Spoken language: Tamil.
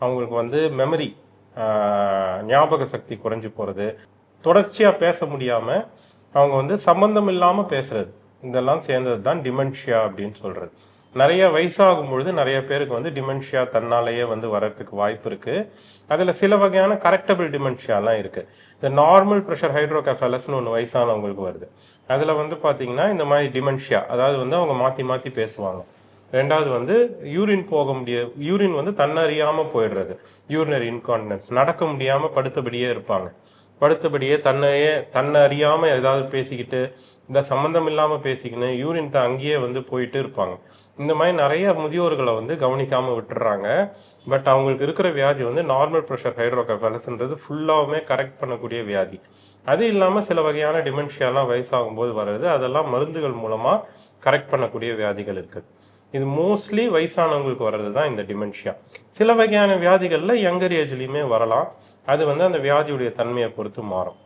அவங்களுக்கு வந்து மெமரி ஞாபக சக்தி குறைஞ்சி போகிறது தொடர்ச்சியாக பேச முடியாமல் அவங்க வந்து சம்பந்தம் இல்லாமல் பேசுறது. இதெல்லாம் சேர்ந்தது தான் டிமென்ஷியா அப்படின்னு சொல்கிறது நிறைய வயசாகும் பொழுது நிறைய பேருக்கு வந்து டிமென்ஷியா தன்னாலேயே வந்து வர்றதுக்கு வாய்ப்பு இருக்குது அதில் சில வகையான கரெக்டபிள் டிமென்ஷியாலாம் இருக்குது இந்த நார்மல் ப்ரெஷர் ஹைட்ரோகெஃபலஸ்னு ஒன்று வயசானவங்களுக்கு வருது. அதில் வந்து பார்த்தீங்கன்னா இந்த மாதிரி டிமென்ஷியா அதாவது வந்து அவங்க மாற்றி மாற்றி பேசுவாங்க. ரெண்டாவது வந்து யூரின் போக முடிய யூரின் வந்து தன்னறியாமல் போயிடுறது. யூரினரி இன்கான்டினன்ஸ் நடக்க முடியாமல் படுத்தபடியே இருப்பாங்க. படுத்தபடியே தன்னையே தன்னை அறியாமல் ஏதாவது பேசிக்கிட்டு இந்த சம்மந்தம் இல்லாமல் பேசிக்கின்னு யூரின் தான் அங்கேயே வந்து போயிட்டு இருப்பாங்க. இந்த மாதிரி நிறைய முதியோர்களை வந்து கவனிக்காமல் விட்டுறாங்க. பட் அவங்களுக்கு இருக்கிற வியாதி வந்து நார்மல் ப்ரெஷர் ஹைட்ரோகபலஸ்ன்றது ஃபுல்லாகவுமே கரெக்ட் பண்ணக்கூடிய வியாதி. அது இல்லாமல் சில வகையான டிமென்ஷியாலாம் வயசாகும் போது வர்றது அதெல்லாம் மருந்துகள் மூலமாக கரெக்ட் பண்ணக்கூடிய வியாதிகள் இருக்குது இது மோஸ்ட்லி வயசானவங்களுக்கு வர்றது தான் இந்த டிமென்ஷியா சில வகையான வியாதிகளில் யங்கர் ஏஜ்லேயுமே வரலாம். அது வந்து அந்த வியாதியுடைய தன்மையை பொறுத்து மாறும்.